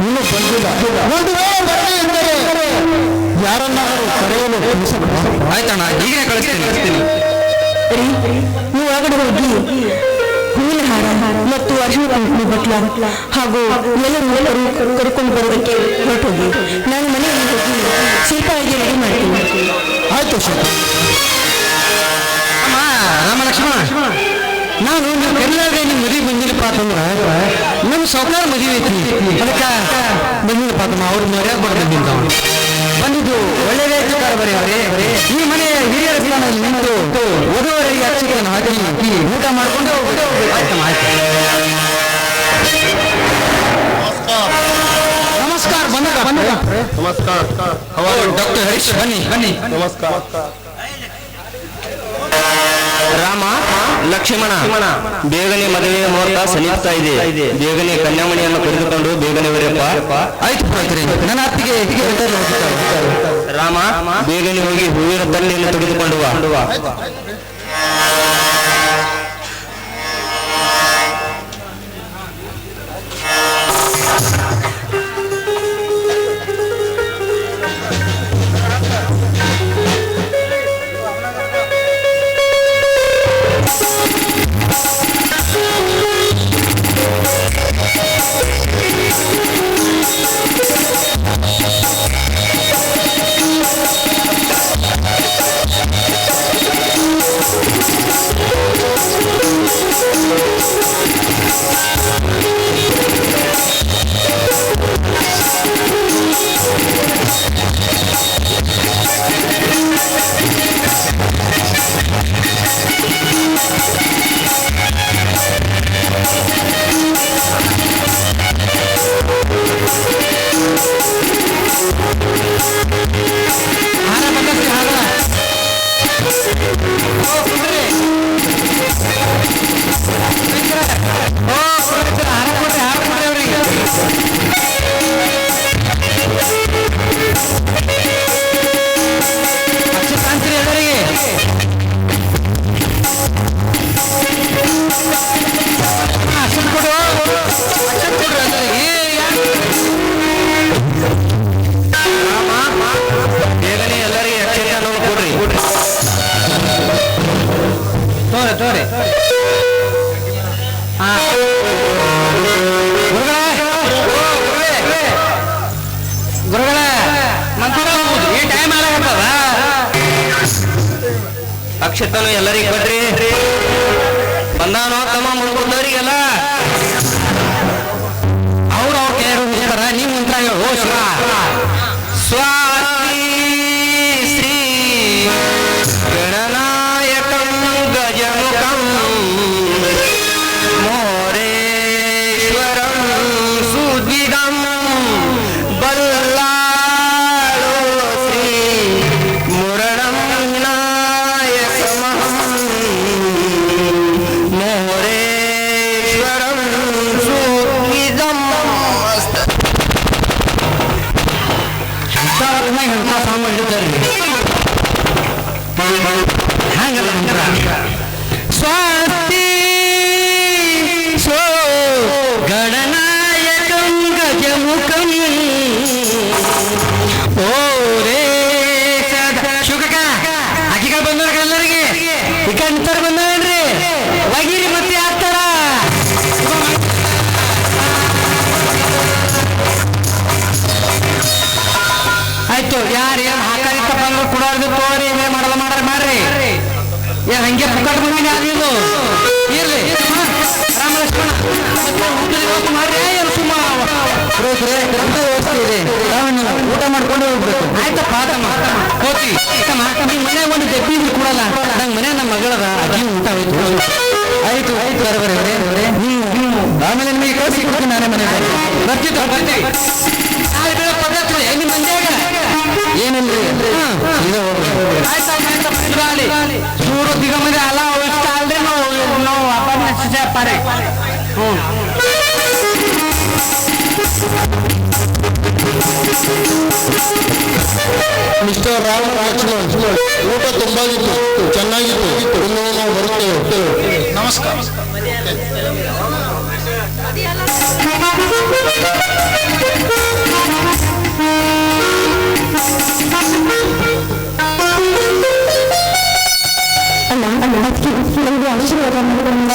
ಇನ್ನೂ ಬಂದಿಲ್ಲ ಒಂದು ವೇಳೆ ಬರಲಿ ಎಂದರೆ ಯಾರನ್ನಾದರೂ ಕರೆಯಲು ಆಯ್ತಣ್ಣ ಈಗಲೇ ಕಳಿಸ್ತೀನಿ ನೀವು ಒಳಗಡೆ ಹೋಗಿ ಹೂವಿನ ಹಾರ ಮತ್ತು ಅರಿಶಿನ ಬಟ್ಲ ಹಾಗೂ ಎಲ್ಲರೂ ಕರ್ಕೊಂಡು ಬರೋದಕ್ಕೆ ಹೊರಟೋಗಿ ನಾನು ಮನೆಯಲ್ಲಿ ಹೋಗಿ ಶಿಲ್ಪಾಗಿ ರೆಡಿ ಮಾಡ್ತೀನಿ ಆಯ್ತು? ಶಿಲ್ಪ ರಾಮ ಲಕ್ಷ್ಮಣ ನಾನು ಕರ್ನಾಟಕ ನಿಮ್ಮ ಮದುವೆ ಬಂದಿಲ್ಲಪ್ಪ ಅಂತಂದ್ರೆ ನಮ್ಮ ಸಾವುಕಾರ ಮದುವೆ ಐತಿ ಅದಕ್ಕೆ ಬಂದಿಲ್ಲಪ್ಪ ಪಾತಮ್ಮ ಅವ್ರ ಮರ್ಯಾದ ಬಡ ಬಂದಿದ್ದು ಒಳ್ಳೆ ಕಾರ ಬರೀ ಅವರೇ. ಈ ಮನೆಯ ಹಿರಿಯರ ಸ್ಥಾನದಲ್ಲಿ ನಿಮ್ಮದು ವಧುವರಿಗೆ ಅಕ್ಷತೆಯನ್ನು ಹಾಕಿ ಊಟ ಮಾಡ್ಕೊಂಡು ಆಯ್ತು ನಮಸ್ಕಾರ ನಮಸ್ಕಾರ. ಡಾಕ್ಟರ್ ಹರೀಶ್ ಬನ್ನಿ ಬನ್ನಿ. ನಮಸ್ಕಾರ. ರಾಮ ಲಕ್ಷ್ಮಣ ಬೇಗನೆ ಮದುವೆಯ ಮುಹೂರ್ತ ಸಮೀಪ್ತಾ ಇದೆ. ಬೇಗನೆ ಕನ್ಯಾಮಣಿಯನ್ನು ಕರೆದುಕೊಂಡು ಬೇಗನೆ ಬರೆಯಪ್ಪ ಆಯ್ತು ನನ್ನ ಅತ್ತಿಗೆ. ರಾಮ ಬೇಗನೆ ಹೋಗಿ ಹೂವಿನ ದಂಡೆಯನ್ನು ತೆಗೆದುಕೊಂಡು ಅಕ್ಷತನು ಎಲ್ಲರಿಗೆ ಕೊಡ್ರಿ ಬಂದಾನೋ ತಮ್ಮ ಮುಂದ್ಕೊಂಡವರಿಗೆಲ್ಲ ಎಂತ ಸಾಂಗ್ ಹಂಗಲ್ಲ ಮಂತ್ರ ಸ್ವಾತಿ ವ್ಯವಸ್ಥೆ ಇದೆ ಊಟ ಮಾಡ್ಕೊಂಡು ಹೋಗ್ಬೇಕು. ಆಯ್ತಪ್ಪ ತಮ್ಮ ಹೋಗಿ ತಮ್ಮ ನಿಮ್ಮ ಮನೆ ಒಂದು ಡಬ್ಬಿ ಇದ್ರು ಕೊಡಲ್ಲ. ನಂಗೆ ಮನೆ ನಮ್ಮ ಮಗಳದ ಅಜ್ಜಿ ಊಟ ಆಯ್ತು ಆಯ್ತು ಆಯ್ತು ಬರಬರ ಆಮೇಲೆ ನಿಮಗೆ ಕಳಿಸಿ ಕೊಡ್ತೀನಿ ನಾನೇ ಮನೆ ಬರ್ತಿತ್ತು ಬರ್ತೀವಿ. ಪದ್ಧತಿ ನಿಮ್ಮ ಮಂದ್ಯಾಗ ಏನಿಲ್ರಿ? ಸೂರು ದಿಗಮದ ಅಲ್ಲ ಇಷ್ಟ ಅಲ್ರಿ ನಾವು ನಾವು ಅಪಾರ್ಟ್ಮೆಂಟ್ ಪಾರೆ ಹ್ಞೂ ಮಿಸ್ಟರ್ ರಾಮ ಲಕ್ಷ್ಮಣ್ ಊಟ ತುಂಬಾಗಿತ್ತು ಚೆನ್ನಾಗಿತ್ತು ಇನ್ನೂ ನಾವು ಬರುತ್ತೇವೆ ನಮಸ್ಕಾರ ಅಲ್ಲ ಅದಕ್ಕೆ ನಮಗೆ ಆಶೀರ್ವಾದ ಮಾಡಿಕೊಂಡು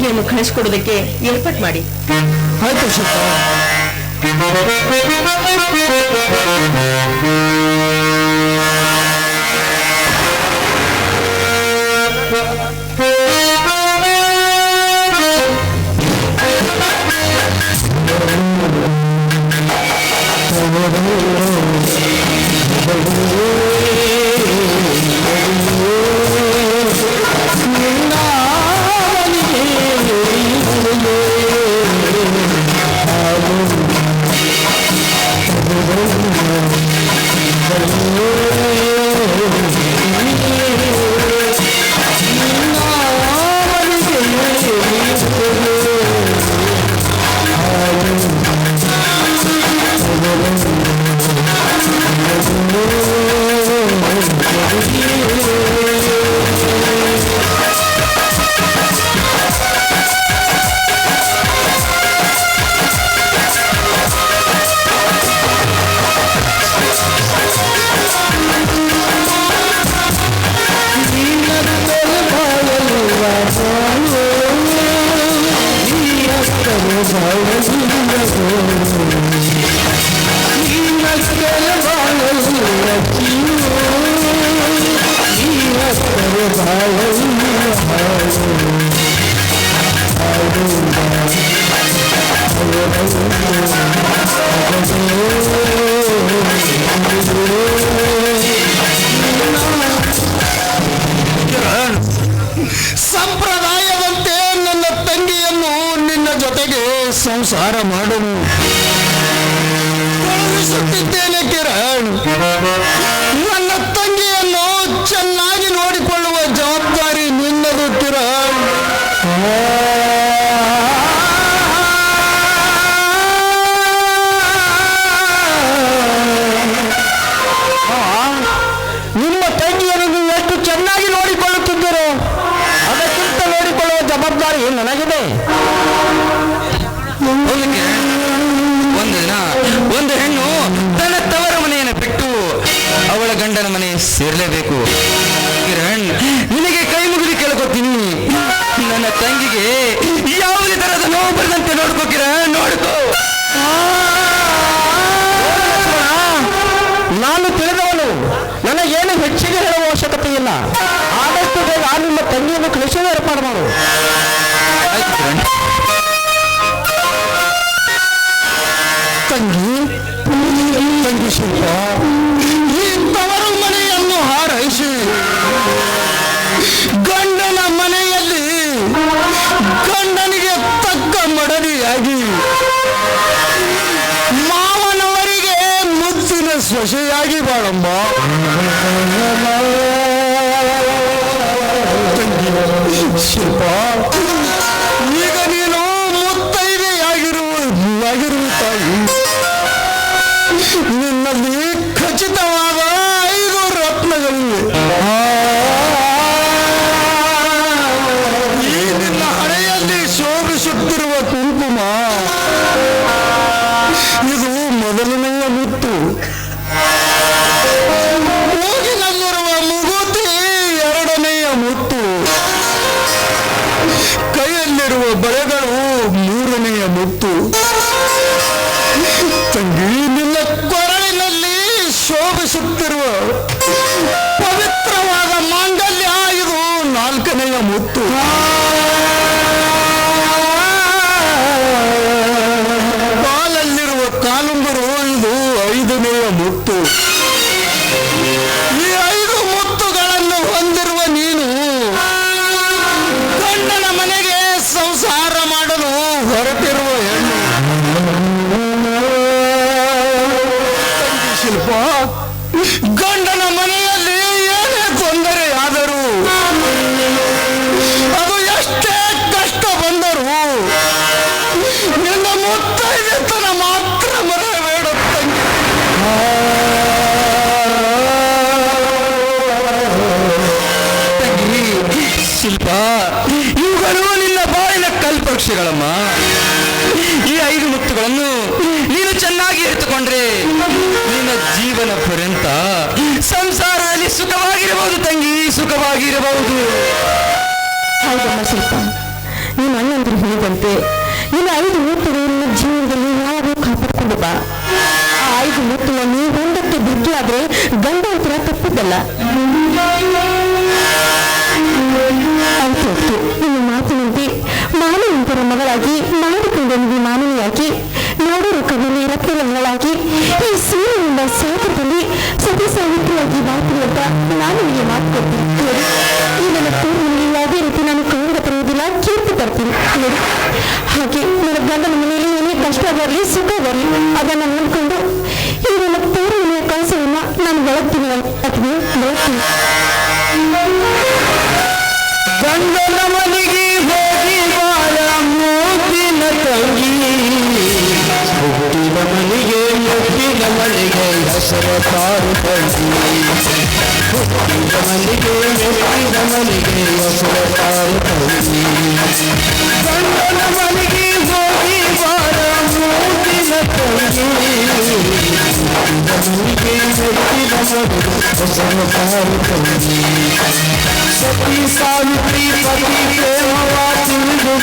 ತಂಗಿಯನ್ನು ಕಳಿಸ್ಕೊಡೋದಕ್ಕೆ ಏರ್ಪಾಟ್ ಮಾಡಿ. ಆಯ್ತು ಸಂಪ್ರದಾಯದಂತೆ ನನ್ನ ತಂಗಿಯನ್ನು ನಿನ್ನ ಜೊತೆಗೆ ಸಂಸಾರ ಮಾಡುವುದು ಕಳುಹಿಸುತ್ತಿದ್ದೇನೆ ಕಿರಣ್. ಮದುವೆಯಾಗಿ ಮಾವನವರಿಗೆ ಮುದ್ದಿನ ಸೊಸೆಯಾಗಿ ಬಾಳಮ್ಮ. ಶಿಲ್ಪ. producto ಸುಖವಾಗಿರಬಹುದು. ಹೌದಮ್ಮ ಶಿಲ್ಪ. ನಿಮ್ಮ ಅಣ್ಣಂದ್ರು ಹೇಳಿದಂತೆ, ನಿನ್ನ ಐದು ಮೂರ್ತಿಗಳು ನಿನ್ನ ಜೀವನದಲ್ಲಿ ಯಾವಾಗಲೂ ಕಾಪಾಡಿಕೊಂಡು ಆ ಐದು ಮೂರ್ತಿಗಳನ್ನು ಒಂದಕ್ಕೆ ಬಿದ್ದು ಆದ್ರೆ ಉತ್ತರ ತಪ್ಪುದಲ್ಲ ಆಯ್ತು ನಿಮ್ಮ ಮಾತಿನಂತೆ ಮಾನವಂತರ ಮಗಳಾಗಿ ಮಾಡಿಕೊಂಡ ನಿಮ್ಮ ಮಾನವಿಯಾಗಿ ಬರಲಿ ಅದನ್ನು ನಂಬಿಕೊಂಡು ಈ ನನ್ನ ಪೂರ್ಣ ಕನಸನ್ನ ನಾನು ಬೆಳಗ್ತೀನಿ ಅಥವಾ ಬೆಳಗ್ತೀನಿ. ಗಂಡನ ಮನೆಗೆ ಹೋಗಿ ಬಾಳ ಮೂಗಿನ ತಂಗಿ. ತಾರು ತಂಗಿ. ತಂಗಿ. ಮೂಗಿನ ತಂಗಿ ಹುಟ್ಟಿದ ಮನೆಗೆ ಮುಟ್ಟಿದ ಮನೆಗೆ ಹೆಸರು ತಾರು ತಂಗಿ ಸತಿ ಸಾವಿತ್ರಿ ಪತಿ ಪ್ರೇಮವ ತಿಳಿದು